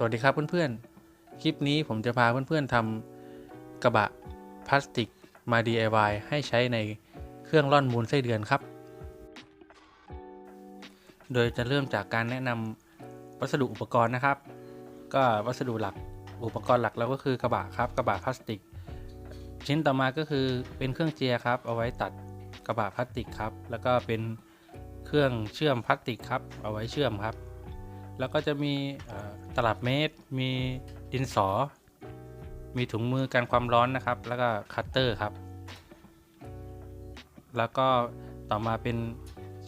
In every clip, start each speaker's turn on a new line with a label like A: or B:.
A: สวัสดีครับเพื่อนๆ คลิปนี้ผมจะพาเพื่อนๆทำกระบะพลาสติกมา DIY ให้ใช้ในเครื่องร่อนมูลไส้เดือนครับ โดยจะเริ่มจากการแนะนำวัสดุอุปกรณ์นะครับ ก็วัสดุหลักอุปกรณ์หลักเราก็คือกระบะครับกระบะพลาสติก ชิ้นต่อมาก็คือเป็นเครื่องเจียครับ เอาไว้ตัดกระบะพลาสติกครับ แล้วก็เป็นเครื่องเชื่อมพลาสติกครับ เอาไว้เชื่อมครับ แล้วก็จะมีตลับเมตร มีดินสอ มีถุงมือกันความร้อนนะครับ แล้วก็คัตเตอร์ครับ แล้วก็ต่อมาเป็น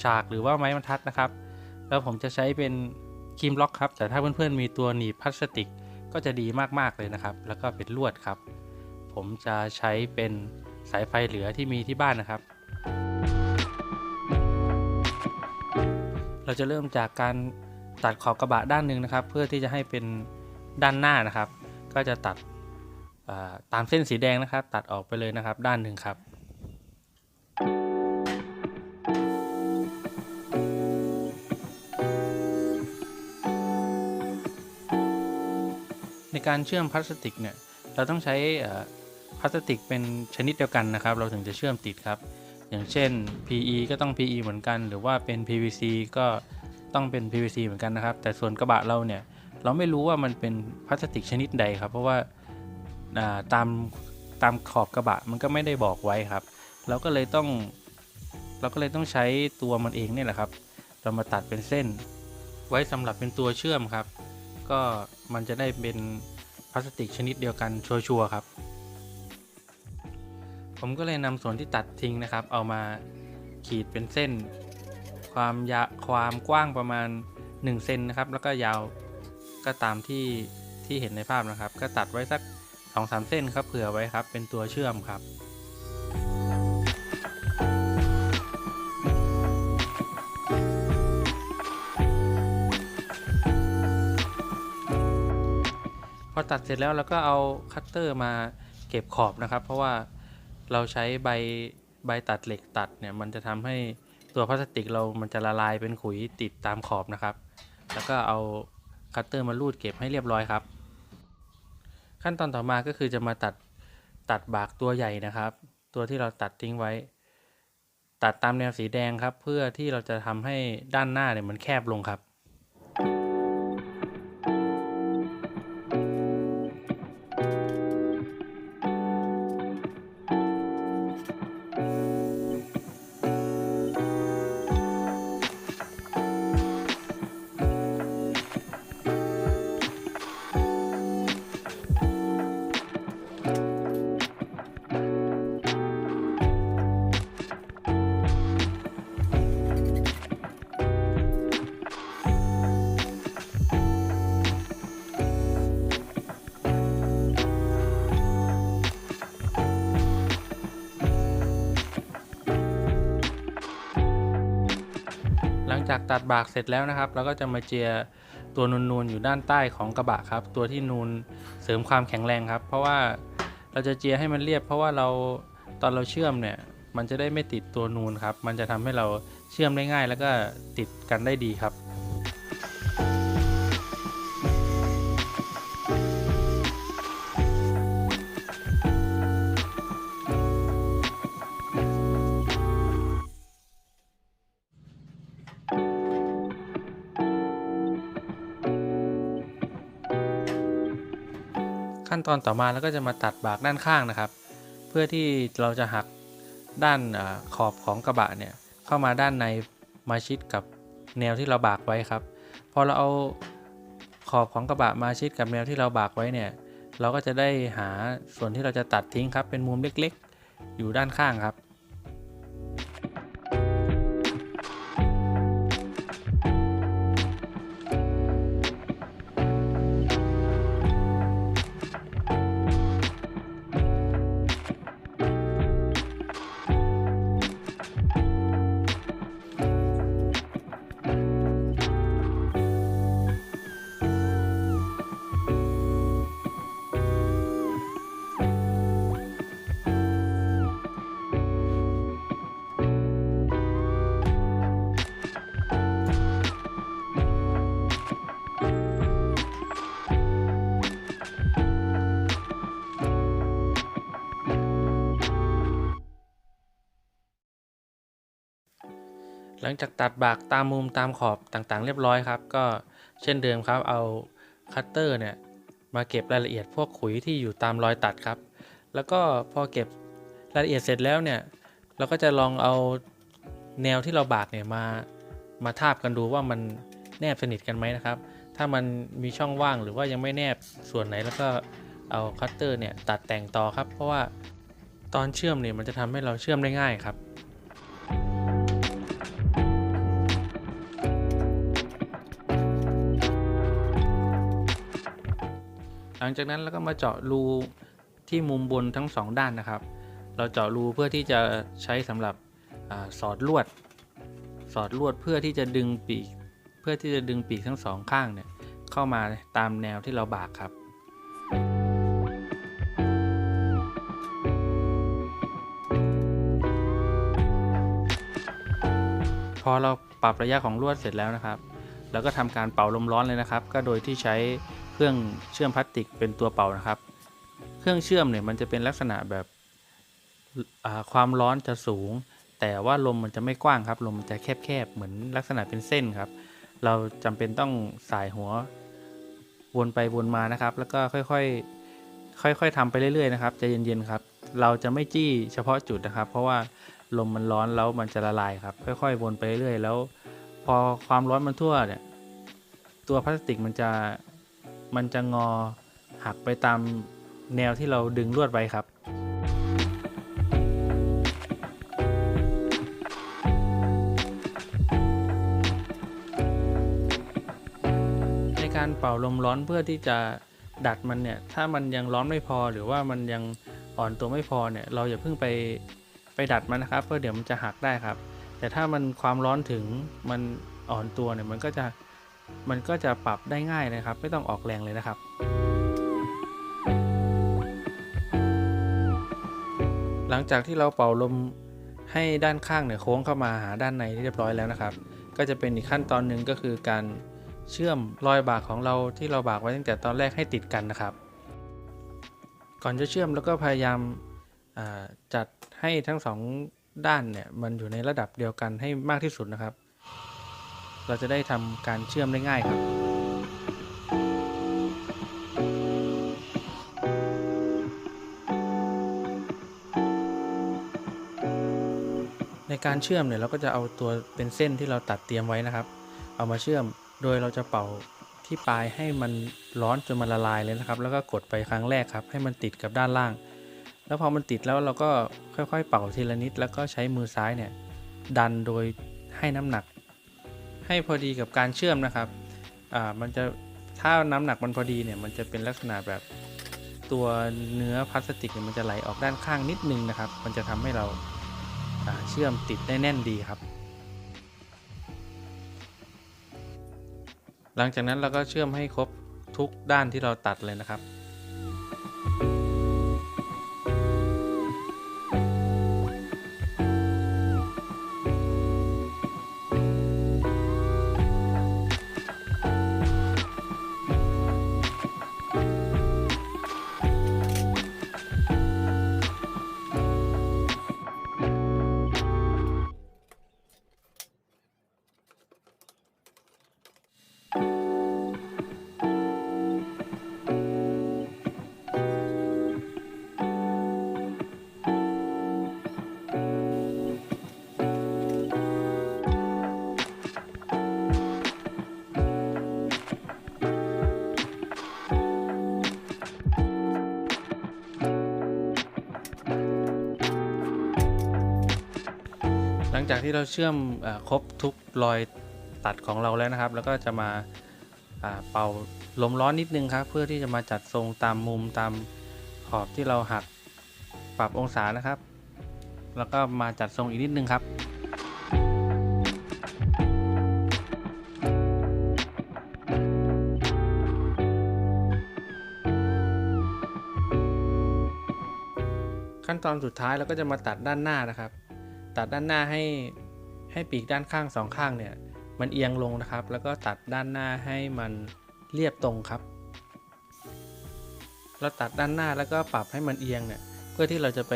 A: ฉากหรือว่าไม้บรรทัดนะครับ แล้วผมจะใช้เป็นครีมล็อกครับ แต่ถ้าเพื่อนๆมีตัวหนีบพลาสติกก็จะดีมากๆเลยนะครับ แล้วก็เป็นลวดครับ ผมจะใช้เป็นสายไฟเหลือที่มีที่บ้านนะครับ เราจะเริ่มจากการ ตัดขอบกระบะด้านหนึ่งนะครับ เพื่อที่จะให้เป็นด้านหน้านะครับ ก็จะตัดตามเส้นสีแดงนะครับ ตัดออกไปเลยนะครับ ด้านหนึ่งครับในการเชื่อมพลาสติกเนี่ยเราต้องใช้พลาสติกเป็นชนิดเดียวกันนะครับ เราถึงจะเชื่อมติดครับ อย่างเช่น PE ก็ต้อง PE เหมือนกัน หรือว่าเป็น PVC ก็ ต้องเป็น PVC เหมือนกันนะครับ แต่ส่วนกระบะเราเนี่ยเราไม่รู้ว่ามันเป็นพลาสติกชนิดใดครับ เพราะว่าาตามตามขอบกระบะมันก็ไม่ได้บอกไว้ครับ เราก็เลยต้องเราก็เลยต้องใช้ตัวมันเองเนี่ยแหละครับ เรามาตัดเป็นเส้น ไว้สำหรับเป็นตัวเชื่อมครับ ก็มันจะได้เป็นพลาสติกชนิดเดียวกันชัวร์ครับ ผมก็เลยนำส่วนที่ตัดทิ้งนะครับ เอามาขีดเป็นเส้น ความยาความกว้างประมาณ1เซนนะครับ แล้วก็ยาวก็ตามที่ที่เห็นในภาพนะครับ ก็ตัดไว้สัก 2-3 เส้นครับเผื่อไว้ครับ เป็นตัวเชื่อมครับพอตัดเสร็จแล้วเราก็เอาคัตเตอร์มาเก็บขอบนะครับ เพราะว่าเราใช้ใบใบตัดเหล็กตัดเนี่ยมันจะทำให้ ตัวพลาสติกเรามันจะละลายเป็นขุยติดตามขอบนะครับ แล้วก็เอาคัตเตอร์มาลูดเก็บให้เรียบร้อยครับ ขั้นตอนต่อมาก็คือจะมาตัดตัดบากตัวใหญ่นะครับ ตัวที่เราตัดทิ้งไว้ ตัดตามแนวสีแดงครับ เพื่อที่เราจะทำให้ด้านหน้าเนี่ยมันแคบลงครับ ตัดบากเสร็จแล้วนะครับ เราก็จะมาเจียตัวนูนๆอยู่ด้านใต้ของกระบะครับ ตัวที่นูนเสริมความแข็งแรงครับ เพราะว่าเราจะเจียให้มันเรียบ เพราะว่าเราตอนเราเชื่อมเนี่ย มันจะได้ไม่ติดตัวนูนครับ มันจะทำให้เราเชื่อมได้ง่าย แล้วก็ติดกันได้ดีครับ นตอนต่อมาแล้วก็จะมาตัดบากด้านข้างนะครับ เพื่อที่เราจะหักด้านอขอบของกระบะเนี่ยเข้ามาด้านในมาชิดกับแนวที่เราบากไว้ครับ พอเราเอาขอบของกระบะมาชิดกับแนวที่เราบากไว้เนี่ยเราก็จะได้หาส่วนที่เราจะตัดทิ้งครับเป็นมุมเล็กๆ อยู่ด้านข้างครับ หลังจากตัดบากตามมุมตามขอบต่างๆ เรียบร้อยครับ ก็เช่นเดิมครับ เอาคัตเตอร์เนี่ยมาเก็บรายละเอียดพวกขุยที่อยู่ตามรอยตัดครับ แล้วก็พอเก็บรายละเอียดเสร็จแล้วเนี่ยเราก็จะลองเอาแนวที่เราบากเนี่ยมามาทาบกันดูว่ามันแนบสนิทกันไหมนะครับ ถ้ามันมีช่องว่างหรือว่ายังไม่แนบส่วนไหนแล้วก็เอาคัตเตอร์เนี่ยตัดแต่งต่อครับ เพราะว่าตอนเชื่อมเนี่ยมันจะทำให้เราเชื่อมได้ง่ายครับ หลังจากนั้นเราก็มาเจาะรูที่มุมบนทั้งสองด้านนะครับ เราเจาะรูเพื่อที่จะใช้สำหรับอสอดลวด สอดลวดเพื่อที่จะดึงปีก เพื่อที่จะดึงปีกทั้งสองข้างเนี่ยเข้ามาตามแนวที่เราบากครับพอเราปรับระยะของลวดเสร็จแล้วนะครับ แล้วก็ทำการเป่าลมร้อนเลยนะครับ ก็โดยที่ใช้ เครื่องเชื่อมพลาสติกเป็นตัวเป่านะครับ เครื่องเชื่อมเนี่ยมันจะเป็นลักษณะแบบความร้อนจะสูง แต่ว่าลมมันจะไม่กว้างครับ ลมมันจะแคบๆเหมือนลักษณะเป็นเส้นครับ เราจำเป็นต้องสายหัววนไปวนมานะครับ แล้วก็ค่อยๆค่อยๆทำไปเรื่อยๆนะครับใจเย็นๆครับ เราจะไม่จี้เฉพาะจุดนะครับ เพราะว่าลมมันร้อนแล้วมันจะละลายครับ ค่อยๆวนไปเรื่อยๆแล้ว พอความร้อนมันทั่วเนี่ยตัวพลาสติกมันจะ มันจะงอหักไปตามแนวที่เราดึงลวดไว้ครับ ในการเป่าลมร้อนเพื่อที่จะดัดมันเนี่ย ถ้ามันยังร้อนไม่พอหรือว่ามันยังอ่อนตัวไม่พอเนี่ย เราอย่าเพิ่งไปไปดัดมันนะครับเพราะเดี๋ยวมันจะหักได้ครับ แต่ถ้ามันความร้อนถึงมันอ่อนตัวเนี่ยมันก็จะ มันก็จะปรับได้ง่ายนะครับ ไม่ต้องออกแรงเลยนะครับหลังจากที่เราเป่าลมให้ด้านข้างเนี่ยโค้งเข้ามาหาด้านในเรียบร้อยแล้วนะครับ ก็จะเป็นอีกขั้นตอนหนึ่งก็คือการเชื่อมรอยบากของเราที่เราบากไว้ตั้งแต่ตอนแรกให้ติดกันนะครับ ก่อนจะเชื่อมแล้วก็พยายามาจัดให้ทั้งสองด้านเนี่ยมันอยู่ในระดับเดียวกันให้มากที่สุดนะครับ เราจะได้ทำการเชื่อมได้ง่ายครับ ในการเชื่อมเนี่ยเราก็จะเอาตัวเป็นเส้นที่เราตัดเตรียมไว้นะครับ เอามาเชื่อมโดยเราจะเป่าที่ปลายให้มันร้อนจนมันละลายเลยนะครับ แล้วก็กดไปครั้งแรกครับ ให้มันติดกับด้านล่าง แล้วพอมันติดแล้วเราก็ค่อยๆ เป่าทีละนิด แล้วก็ใช้มือซ้ายเนี่ยดันโดยให้น้ำหนัก ให้พอดีกับการเชื่อมนะครับอ่ามันจะถ้าน้ำหนักมันพอดีเนี่ยมันจะเป็นลักษณะแบบตัวเนื้อพลาสติกเนี่ยมันจะไหลออกด้านข้างนิดนึงนะครับ มันจะทำให้เราอ่าเชื่อมติดได้แน่นดีครับ หลังจากนั้นเราก็เชื่อมให้ครบทุกด้านที่เราตัดเลยนะครับ จากที่เราเชื่อมอครบทุกรอยตัดของเราแล้วนะครับ แล้วก็จะมาอ่าเป่าลมร้อนนิดนึงครับ เพื่อที่จะมาจัดทรงตามมุมตามขอบที่เราหักปรับองศานะครับ แล้วก็มาจัดทรงอีกนิดนึงครับขั้นตอนสุดท้ายเราก็จะมาตัดด้านหน้านะครับ ตัดด้านหน้าให้ให้ปีกด้านข้างสองข้างเนี่ยมันเอียงลงนะครับ แล้วก็ตัดด้านหน้าให้มันเรียบตรงครับ เราตัดด้านหน้าแล้วก็ปรับให้มันเอียงเนี่ยเพื่อที่เราจะไป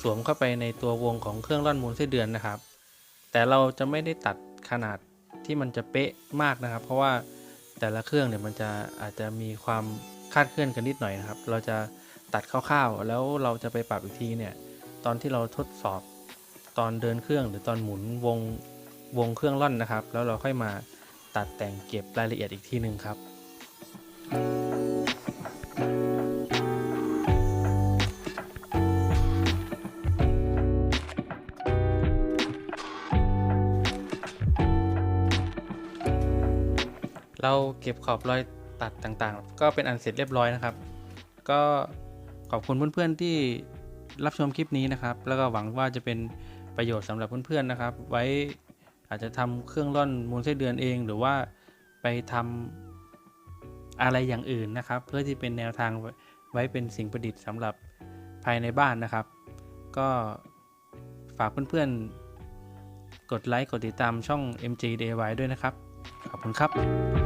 A: สวมเข้าไปในตัววงของเครื่องร่อนมูลไส้เดือนนะครับ แต่เราจะไม่ได้ตัดขนาดที่มันจะเป๊ะมากนะครับ เพราะว่าแต่ละเครื่องเนี่ยมันจะอาจจะมีความคลาดเคลื่อนกันนิดหน่อยนะครับ เราจะตัดคร่าวๆ แล้วเราจะไปปรับอีกทีเนี่ยตอนที่เราทดสอบ ตอนเดินเครื่องหรือตอนหมุนวงวงเครื่องล่อนนะครับ แล้วเราค่อยมาตัดแต่งเก็บรายละเอียดอีกทีหนึ่งครับ เราเก็บขอบรอยตัดต่างๆ ก็เป็นอันเสร็จเรียบร้อยนะครับ ก็ขอบคุณเพื่อนๆที่รับชมคลิปนี้นะครับ แล้วก็หวังว่าจะเป็น ประโยชน์สำหรับเพื่อนๆนะครับ ไว้อาจจะทำเครื่องร่อนมูลไส้เดือนเอง หรือว่าไปทำอะไรอย่างอื่นนะครับ เพื่อที่เป็นแนวทางไว้ไว้เป็นสิ่งประดิษฐ์สำหรับภายในบ้านนะครับ ก็ฝากเพื่อนๆ กดไลค์กดติดตามช่อง MG DIY ด้วยนะครับ ขอบคุณครับ